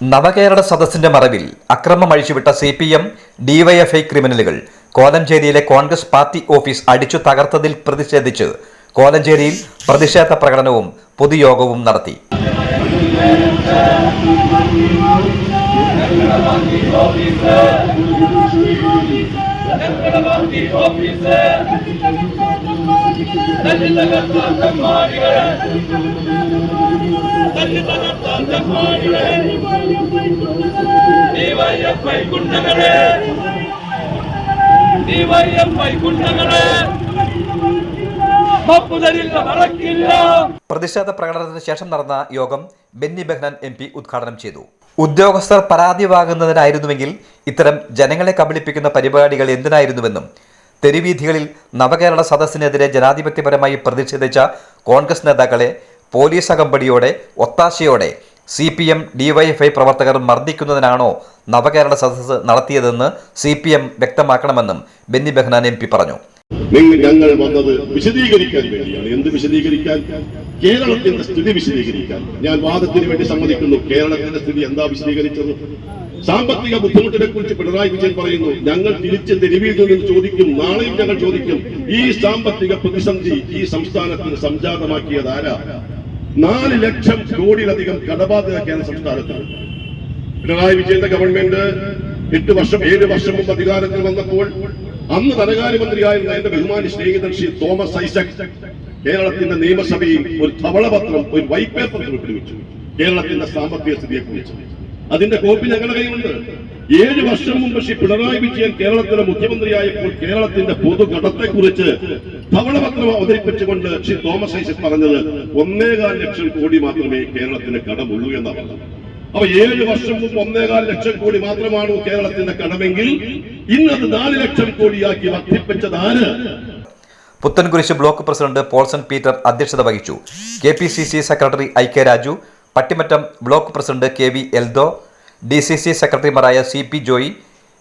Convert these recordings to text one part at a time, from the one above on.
നവകേരള സദസ്സിന്റെ മറവിൽ അക്രമം അഴിച്ചുവിട്ട സി പി എം ഡിവൈഎഫ്ഐ ക്രിമിനലുകൾ കോലഞ്ചേരിയിലെ കോൺഗ്രസ് പാർട്ടി ഓഫീസ് അടിച്ചു തകർത്തതിൽ പ്രതിഷേധിച്ച് കോലഞ്ചേരിയിൽ പ്രതിഷേധ പ്രകടനവും പൊതുയോഗവും നടത്തി. പ്രതിഷേധ പ്രകടനത്തിന് ശേഷം നടന്ന യോഗം ബെന്നി ബെഹ്നാൻ എം പി ഉദ്ഘാടനം ചെയ്തു. ഉദ്യോഗസ്ഥർ പരാതി വാങ്ങുന്നതിനായിരുന്നുവെങ്കിൽ ഇത്തരം ജനങ്ങളെ കബളിപ്പിക്കുന്ന പരിപാടികൾ എന്തിനായിരുന്നുവെന്നും തെരുവീഥികളിൽ നവകേരള സദസ്സിനെതിരെ ജനാധിപത്യപരമായി പ്രതിഷേധിച്ച കോൺഗ്രസ് നേതാക്കളെ പോലീസ് അകമ്പടിയോടെ ഒത്താശയോടെ സി പി എം ഡിവൈഎഫ്ഐ പ്രവർത്തകർ മർദ്ദിക്കുന്നതിനാണോ നവകേരള സദസ്സ് നടത്തിയതെന്ന് സി പി എം വ്യക്തമാക്കണമെന്നും ബെന്നി ബെഹ്നാൻ എം പി പറഞ്ഞു. ഞങ്ങൾ വന്നത് വിശദീകരിക്കാൻ വേണ്ടിയാണ്. എന്ത് വിശദീകരിക്കാൻ? കേരളത്തിന്റെ സ്ഥിതി വിശദീകരിക്കാൻ. ഞാൻ വാദത്തിന് വേണ്ടി സമ്മതിക്കുന്നു. കേരളത്തിന്റെ സ്ഥിതി എന്താ വിശദീകരിച്ചത്? സാമ്പത്തിക ബുദ്ധിമുട്ടിനെ കുറിച്ച് പിണറായി വിജയൻ പറയുന്നു. ഞങ്ങൾ തിരിച്ച് തെരുവിൽ നിന്ന് ചോദിക്കും? നാളെയും ഞങ്ങൾ ചോദിക്കും. ഈ സാമ്പത്തിക പ്രതിസന്ധി ഈ സംസ്ഥാനത്തിന് സംജാതമാക്കിയത് നാല് ലക്ഷം കോടിയിലധികം കടബാധ്യത കേന്ദ്ര സംസ്ഥാനത്ത്. പിണറായി വിജയന്റെ ഗവൺമെന്റ് എട്ട് വർഷം ഏഴ് വർഷം മുമ്പ് അധികാരത്തിൽ വന്നപ്പോൾ അന്ന് ധനകാര്യമന്ത്രിയായിരുന്ന എന്റെ ബഹുമാനി സ്നേഹിതൻ ശ്രീ തോമസ് ഐസക് കേരളത്തിന്റെ നിയമസഭയിൽ ഒരു ധവളപത്രം ഒരു വൈറ്റ് പേപ്പർ പുറപ്പെടുവിച്ചു കേരളത്തിന്റെ സാമ്പത്തിക സ്ഥിതിയെ കുറിച്ച് അതിന്റെ കോപ്പി ഞങ്ങളുടെ കയ്യിലുണ്ട്. ഏഴ് വർഷം മുമ്പ് ശ്രീ പിണറായി വിജയൻ കേരളത്തിലെ മുഖ്യമന്ത്രിയായപ്പോൾ കേരളത്തിന്റെ പൊതുഘടത്തെക്കുറിച്ച് ധവളപത്രം അവതരിപ്പിച്ചുകൊണ്ട് ശ്രീ തോമസ് ഐസക് പറഞ്ഞത് ഒന്നേകാൽ ലക്ഷം കോടി മാത്രമേ കേരളത്തിന് കടമുള്ളൂ എന്നാണ്. പറഞ്ഞത് അപ്പൊ ഏഴ് വർഷം മുമ്പ് ഒന്നേകാൽ ലക്ഷം കോടി മാത്രമാണ് കേരളത്തിന്റെ കടമെങ്കിൽ ഇന്നത് നാല് ലക്ഷം കോടിയാക്കി വർദ്ധിപ്പിച്ചത് ആര് Puthencruz block president Paulson Peter അധ്യക്ഷത വഹിച്ചു. K P C C secretary I K Raju Pattimattam block president K V Eldho D C C സെക്രട്ടറിമാരായ C P Joy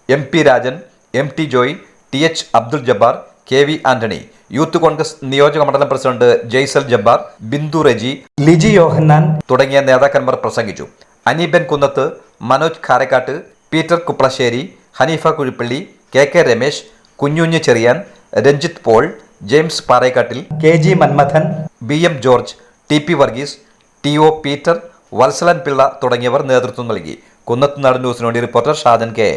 M P Rajan M T Joy T H Abdul Jabbar K V Antony youth Congress നിയോജക മണ്ഡലം president Jaisal Jabbar Bindu Reji Liji Yohannan തുടങ്ങിയ നേതാക്കന്മാർ പ്രസംഗിച്ചു. Aneeban Kunnath Manoj Kharakkattu Peter Kuprassery Haneefa Kuzhippally K K Ramesh കുഞ്ഞുഞ്ഞ് Cherian Ranjith Paul James Parekkattil K G Manmadhan B M George T P Varghese T O Peter Vatsalan Pillai തുടങ്ങിയവർ നേതൃത്വം നൽകി. കുന്നത്തുനാട് ന്യൂസിനോട് reporter Shajan K.